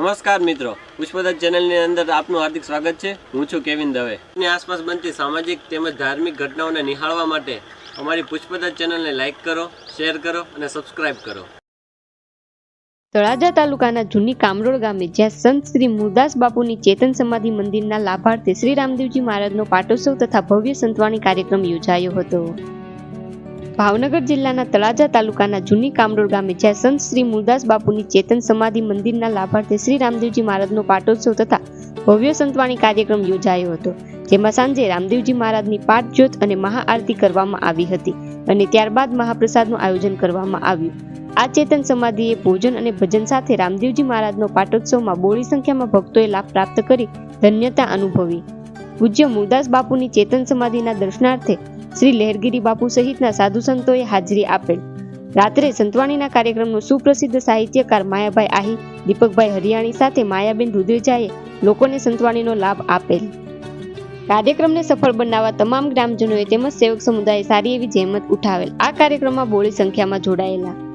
નમસ્કાર મિત્રો. પુષ્પદત્ત ચેનલની અંદર આપનું હાર્દિક સ્વાગત છે. હું છું કેવિન દવે. ની આસપાસ બનતી સામાજિક તેમજ ધાર્મિક ઘટનાઓને નિહાળવા માટે અમારી પુષ્પદત્ત ચેનલને લાઇક કરો, શેર કરો અને સબસ્ક્રાઇબ કરો. તળાજા તાલુકાના જૂની કામરોળ ગામે જ્યાં સંત શ્રી મુરદાસ બાપુની ચેતન સમાધિ મંદિરના લાભાર્થે શ્રી રામદેવજી મહારાજનો પાટોત્સવ તથા ભવ્ય સંતવાણી કાર્યક્રમ યોજાયો હતો. ભાવનગર જિલ્લાના તળાજા તાલુકાના જૂની કામરોળ ગામે જ્યાં સંત શ્રી મુરદાસ બાપુની ચેતન સમાધિ મંદિરના લાભાર્થે શ્રી રામદેવજી મહારાજનો પાટોત્સવ તથા ભવ્ય સંતવાણી કાર્યક્રમ યોજાયો હતો, જેમાં સાંજે રામદેવજી મહારાજની પાઠ જ્યોત અને મહાઆરતી કરવામાં આવી હતી અને ત્યારબાદ મહાપ્રસાદનું આયોજન કરવામાં આવ્યું. આ ચેતન સમાધિએ ભોજન અને ભજન સાથે રામદેવજી મહારાજનો પાટોત્સવમાં બોળી સંખ્યામાં ભક્તોએ લાભ પ્રાપ્ત કરી ધન્યતા અનુભવી. પૂજ્ય મુરદાસ બાપુની ચેતન સમાધિના દર્શનાર્થે શ્રી લહેરગીરી બાપુ સહિતના સાધુ સંતોએ હાજરી આપેલ. રાત્રે સંતવાણીના કાર્યક્રમનો સુપ્રસિદ્ધ સાહિત્યકાર માયાભાઈ આહી, દીપકભાઈ હરિયાણી સાથે માયાબેન રુદ્રેજાએ લોકોને સંતવાણીનો લાભ આપેલ. કાર્યક્રમને સફળ બનાવવા તમામ ગ્રામજનોએ તેમજ સેવક સમુદાયે સારી એવી જહેમત ઉઠાવેલ. આ કાર્યક્રમમાં બોળી સંખ્યામાં જોડાયેલા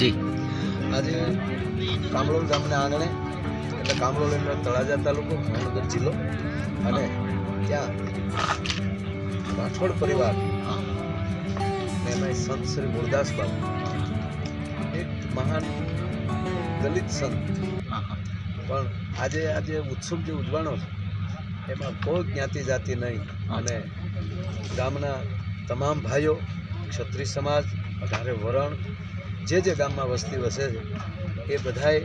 જી. આજે કામરોલ ગામના આંગણે એટલે કામરોલ એટલે તળાજા તાલુકો ભાવનગર જિલ્લો. અને ત્યાં રાઠોડ પરિવાર એમાં સંત શ્રી ગુરદાસ બાબુ એક મહાન દલિત સંત. પણ આજે આજે ઉત્સવ જે ઉજવાણો છે એમાં કોઈ જ્ઞાતિ જાતિ નહીં. અને ગામના તમામ ભાઈઓ ક્ષત્રિય સમાજ અઢારે વરણ જે જે ગામમાં વસ્તી વસે છે એ બધાએ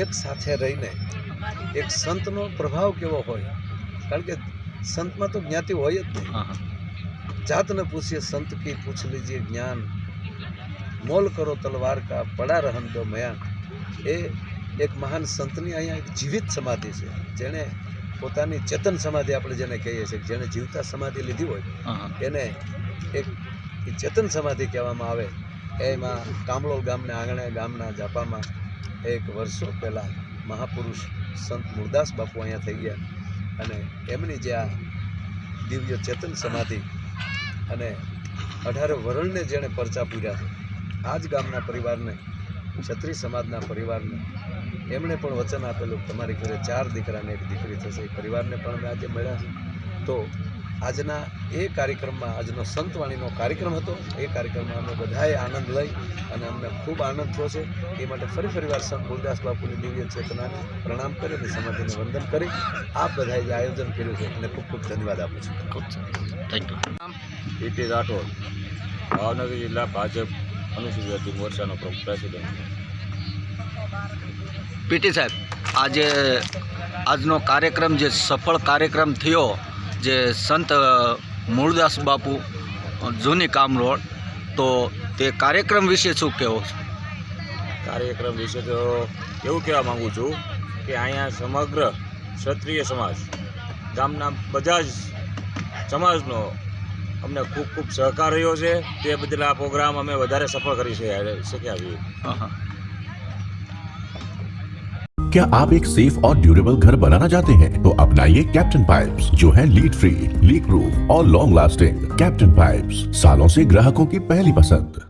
એક સાથે રહીને એક સંતનો પ્રભાવ કેવો હોય? કારણ કે સંતમાં તો જ્ઞાતિ હોય જ નહીં. જાતને પૂછીએ સંત કી પૂછ લીજીએ જ્ઞાન. મોલ કરો તલવાર કા પડા રહન દો મયાન. એ એક મહાન સંતની અહીંયા એક જીવિત સમાધિ છે. જેણે પોતાની ચેતન સમાધિ આપણે જેને કહીએ છીએ જેણે જીવતા સમાધિ લીધી હોય એને એક ચેતન સમાધિ કહેવામાં આવે. એમાં કામલોલ ગામને આંગણે, ગામના જાપામાં એક વર્ષો પહેલાં મહાપુરુષ સંત મુરદાસ બાપુ અહીંયા થઈ ગયા. અને એમની જે આ દિવ્ય ચેતન સમાધિ અને અઢાર વરણને જેણે પરચા પૂર્યા આ જ ગામના પરિવારને, ક્ષત્રિય સમાજના પરિવારને, એમણે પણ વચન આપેલું તમારી ઘરે ચાર દીકરાને એક દીકરી થશે. એ પરિવારને પણ આજે મળ્યા છે. તો આજના એ કાર્યક્રમમાં આજનો સંતવાણીનો કાર્યક્રમ હતો. એ કાર્યક્રમમાં અમે બધાએ આનંદ લઈ અને અમને ખૂબ આનંદ થયો છે. એ માટે ફરી ફરીવાર સંત ગુરદાસ બાપુની દિવ્ય ચેતનાને પ્રણામ કરી અને સમાધિને વંદન કરી. આપ બધાએ જે આયોજન કર્યું છે એને ખૂબ ખૂબ ધન્યવાદ આપું છું. ખૂબ thank you. P T Rathod Bhavnagar જિલ્લા ભાજપ અનુસૂચિત જાતિ મોરચાનો પ્રમુખ પ્રેસિડેન્ટ. પીટી સાહેબ આજે આજનો કાર્યક્રમ જે સફળ કાર્યક્રમ થયો જે સંત મૂળદાસ બાપુ જૂની કામરોડ તો તે કાર્યક્રમ વિશે શું કહેવો છો? કાર્યક્રમ વિશે તો એવું કહેવા માગું છું કે અહીંયા સમગ્ર ક્ષત્રિય સમાજ ગામના બધા જ સમાજનો અમને ખૂબ ખૂબ સહકાર રહ્યો છે. તે બદલ આ પ્રોગ્રામ અમે વધારે સફળ કરી શક્યા છીએ. क्या आप एक सेफ और ड्यूरेबल घर बनाना चाहते हैं तो अपनाइए कैप्टन पाइप्स जो है लीड फ्री लीक प्रूफ और लॉन्ग लास्टिंग कैप्टन पाइप्स सालों से ग्राहकों की पहली पसंद